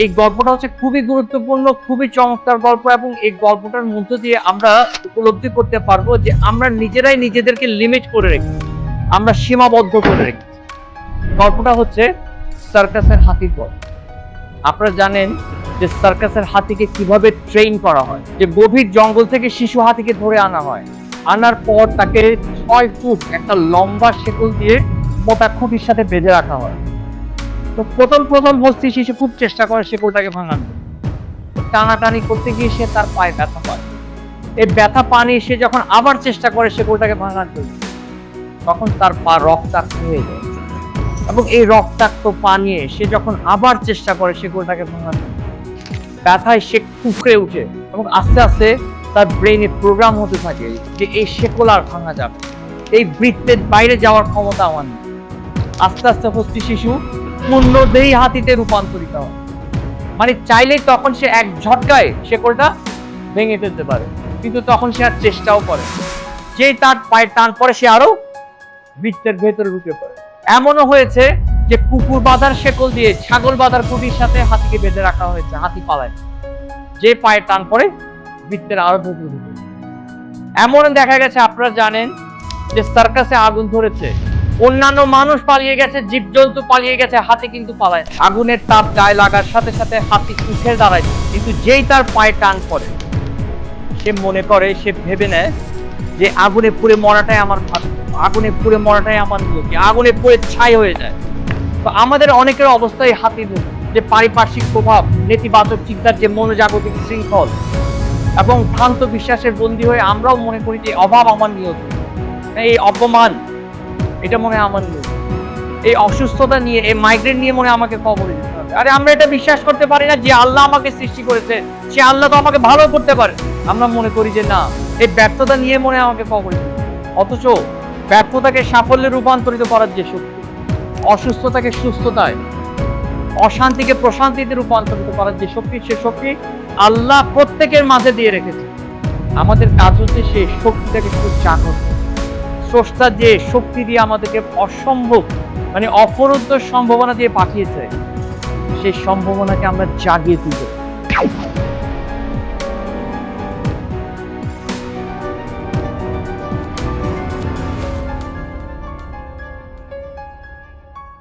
এই গল্পটা হচ্ছে খুবই গুরুত্বপূর্ণ, খুবই চমৎকার গল্প এবং এই গল্পটার মধ্য দিয়ে আমরা উপলব্ধি করতে পারব যে আমরা নিজেরাই নিজেদেরকে লিমিট করে রেখি আমরা সীমাবদ্ধ করে রেখি গল্পটা হচ্ছে সার্কাসের হাতির গল্প। আপনারা জানেন যে সার্কাসের হাতিকে কীভাবে ট্রেন করা হয়, যে গভীর জঙ্গল থেকে শিশু হাতিকে ধরে আনা হয়। আনার পর তাকে ছয় ফুট একটা লম্বা শেকল দিয়ে মোটা খুঁটির সাথে বেঁধে রাখা হয়। তো প্রথম প্রথম হস্তি শিশু খুব চেষ্টা করে শেকলটাকে ভাঙানো টানাটানি করতে গিয়ে সে তার পায়ে ব্যথা পায়। এই ব্যথা পানি সে যখন আবার চেষ্টা করে শেকলটাকে ভাঙার জন্য তখন তার পা রক্তাক্ত হয়ে যায়। এবং এই রক্তাক্ত পা নিয়ে সে যখন আবার চেষ্টা করে শেকলটাকে ভাঙার জন্য, ব্যথায় সে কুকড়ে উঠে এবং আস্তে আস্তে তার ব্রেনে প্রোগ্রাম হতে থাকে যে এই শেকল আর ভাঙা যাবে এই বৃত্তের বাইরে যাওয়ার ক্ষমতা আমার নেই। আস্তে আস্তে হস্তি শিশু পূর্ণদেহী হাতিতে রূপান্তরিত হয়। মানে চাইলেই তখন সে এক ঝটকায় শেকলটা ভেঙে ফেলতে পারে, কিন্তু তখন সে আর চেষ্টাও করে। যেই তার পায়ের টান পরে সে আরও বৃত্তের ভেতরে ঢুকে পড়ে। এমনও হয়েছে যে কুকুর বাঁধার শেকল দিয়ে ছাগল বাঁধার কুটির সাথে হাতিকে বেঁধে রাখা হয়েছে, হাতি পালায়। যে পায়ের টান পরে বৃত্তের আরও ভেতরে ঢুকে এমন দেখা গেছে, আপনারা জানেন যে সার্কাসে আগুন ধরেছে। অন্যান্য মানুষ পালিয়ে গেছে, জীবজন্তু পালিয়ে গেছে, হাতি কিন্তু পালায় আগুনের তাপ গায়ে লাগার সাথে সাথে হাতি উঠে দাঁড়ায়। কিন্তু যেই তার পায়ে টান পড়ে, সে মনে করে, সে ভেবে নেয় যে আগুনে পুড়ে মরাটাই আমার। আগুনে পুড়ে মরাটাই আমার নিয়তি আগুনে পুড়ে ছাই হয়ে যায়। তো আমাদের অনেকের অবস্থায় হাতির যে পারিপার্শ্বিক প্রভাব, নেতিবাচক চিন্তার যে মনোজাগতিক শৃঙ্খল এবং ভ্রান্ত বিশ্বাসের বন্দী হয়ে আমরাও মনে করি যে অভাব আমার নিয়ত এই অপমান এটা মনে হয় আমার নিয়ত এই অসুস্থতা নিয়ে, এই মাইগ্রেন নিয়ে মনে আমাকে কবরে দিতে হবে আরে আমরা এটা বিশ্বাস করতে পারি না যে আল্লাহ আমাকে সৃষ্টি করেছে সে আল্লাহ তো আমাকে ভালো করতে পারে আমরা মনে করি যে না, এই ব্যর্থতা নিয়ে মনে আমাকে কবরে। অথচ ব্যর্থতাকে সাফল্যে রূপান্তরিত করার যে শক্তি, অসুস্থতাকে সুস্থতায়, অশান্তিকে প্রশান্তিতে রূপান্তরিত করার যে শক্তি, সে শক্তি আল্লাহ প্রত্যেকের মাঝে দিয়ে রেখেছে আমাদের কাজ হচ্ছে সেই শক্তিটাকে একটু জাগ্রত করা। স্রষ্টা যে শক্তি দিয়ে আমাদেরকে অসম্ভব মানে অপরন্ত সম্ভাবনা দিয়ে পাঠিয়েছে, সেই সম্ভাবনাকে আমরা জাগিয়ে তুলব